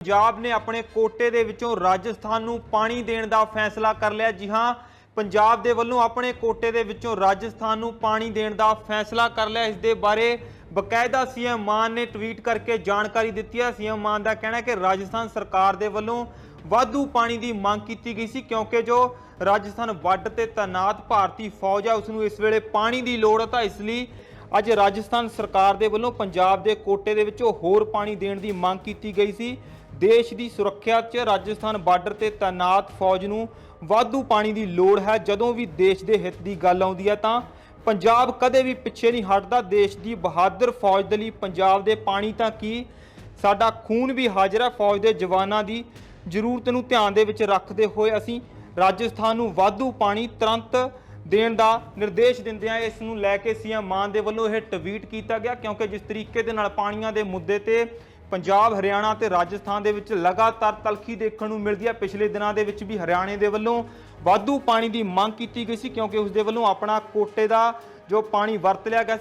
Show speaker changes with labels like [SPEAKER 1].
[SPEAKER 1] ਪੰਜਾਬ ਨੇ ਆਪਣੇ ਕੋਟੇ ਦੇ ਵਿੱਚੋਂ ਰਾਜਸਥਾਨ ਨੂੰ ਪਾਣੀ ਦੇਣ ਦਾ ਫੈਸਲਾ ਕਰ ਲਿਆ। ਜੀ ਹਾਂ, ਪੰਜਾਬ ਦੇ ਵੱਲੋਂ ਆਪਣੇ ਕੋਟੇ ਦੇ ਵਿੱਚੋਂ ਰਾਜਸਥਾਨ ਨੂੰ ਪਾਣੀ ਦੇਣ ਦਾ ਫੈਸਲਾ ਕਰ ਲਿਆ। ਇਸ ਦੇ ਬਾਰੇ ਬਕਾਇਦਾ ਸੀਐਮ ਮਾਨ ਨੇ ਟਵੀਟ ਕਰਕੇ ਜਾਣਕਾਰੀ ਦਿੱਤੀ ਹੈ। ਸੀਐਮ ਮਾਨ ਦਾ ਕਹਿਣਾ ਹੈ ਕਿ ਰਾਜਸਥਾਨ ਸਰਕਾਰ ਦੇ ਵੱਲੋਂ ਵਾਧੂ ਪਾਣੀ ਦੀ ਮੰਗ ਕੀਤੀ ਗਈ ਸੀ ਕਿਉਂਕਿ ਜੋ ਰਾਜਸਥਾਨ ਵੱਡ ਤੇ ਤੈਨਾਤ ਭਾਰਤੀ ਫੌਜ ਹੈ ਉਸ ਨੂੰ ਇਸ ਵੇਲੇ ਪਾਣੀ ਦੀ ਲੋੜ ਹੈ ਤਾਂ ਇਸ ਲਈ ਅੱਜ ਰਾਜਸਥਾਨ ਸਰਕਾਰ ਦੇ ਵੱਲੋਂ ਪੰਜਾਬ ਦੇ ਕੋਟੇ ਦੇ ਵਿੱਚੋਂ ਹੋਰ ਪਾਣੀ ਦੇਣ ਦੀ ਮੰਗ ਕੀਤੀ ਗਈ ਸੀ। ਦੇਸ਼ ਦੀ ਸੁਰੱਖਿਆ 'ਚ ਰਾਜਸਥਾਨ ਬਾਰਡਰ ਤੇ ਤਾਇਨਾਤ ਫੌਜ ਨੂੰ ਵਾਧੂ ਪਾਣੀ ਦੀ ਲੋੜ ਹੈ। ਜਦੋਂ ਵੀ ਦੇਸ਼ ਦੇ ਹਿੱਤ ਦੀ ਗੱਲ ਆਉਂਦੀ ਹੈ ਤਾਂ ਪੰਜਾਬ ਕਦੇ ਵੀ ਪਿੱਛੇ ਨਹੀਂ ਹਟਦਾ। ਦੇਸ਼ ਦੀ ਬਹਾਦਰ ਫੌਜ ਦੇ ਲਈ ਪੰਜਾਬ ਦੇ ਪਾਣੀ ਤਾਂ ਕੀ? ਸਾਡਾ ਖੂਨ ਵੀ ਹਾਜ਼ਰ ਹੈ। ਫੌਜ ਦੇ ਜਵਾਨਾਂ ਦੀ ਜ਼ਰੂਰਤ ਨੂੰ ਧਿਆਨ ਦੇ ਵਿੱਚ ਰੱਖਦੇ ਹੋਏ ਅਸੀਂ ਰਾਜਸਥਾਨ ਨੂੰ ਵਾਧੂ ਪਾਣੀ ਤੁਰੰਤ ਦੇਣ ਦਾ ਨਿਰਦੇਸ਼ ਦਿੰਦੇ ਆ ਇਸ ਨੂੰ ਲੈ ਕੇ ਸੀਐਮ ਮਾਨ ਦੇ ਵੱਲੋਂ ਇਹ ਟਵੀਟ ਕੀਤਾ ਗਿਆ ਕਿਉਂਕਿ ਜਿਸ ਤਰੀਕੇ ਦੇ ਨਾਲ ਪਾਣੀਆਂ ਦੇ ਮੁੱਦੇ ਤੇ ਪੰਜਾਬ, ਹਰਿਆਣਾ ਤੇ ਰਾਜਸਥਾਨ ਦੇ ਵਿੱਚ ਲਗਾਤਾਰ ਤਲਖੀ ਦੇਖਣ ਨੂੰ ਮਿਲਦੀ ਹੈ। ਪਿਛਲੇ ਦਿਨਾਂ ਦੇ ਵਿੱਚ ਵੀ ਹਰਿਆਣੇ ਦੇ ਵੱਲੋਂ ਵਾਧੂ ਪਾਣੀ ਦੀ ਮੰਗ ਕੀਤੀ ਗਈ ਸੀ ਕਿਉਂਕਿ ਉਸ ਦੇ ਵੱਲੋਂ ਆਪਣਾ ਕੋਟੇ ਦਾ ਜੋ ਪਾਣੀ ਵਰਤ ਲਿਆ ਗਿਆ ਸੀ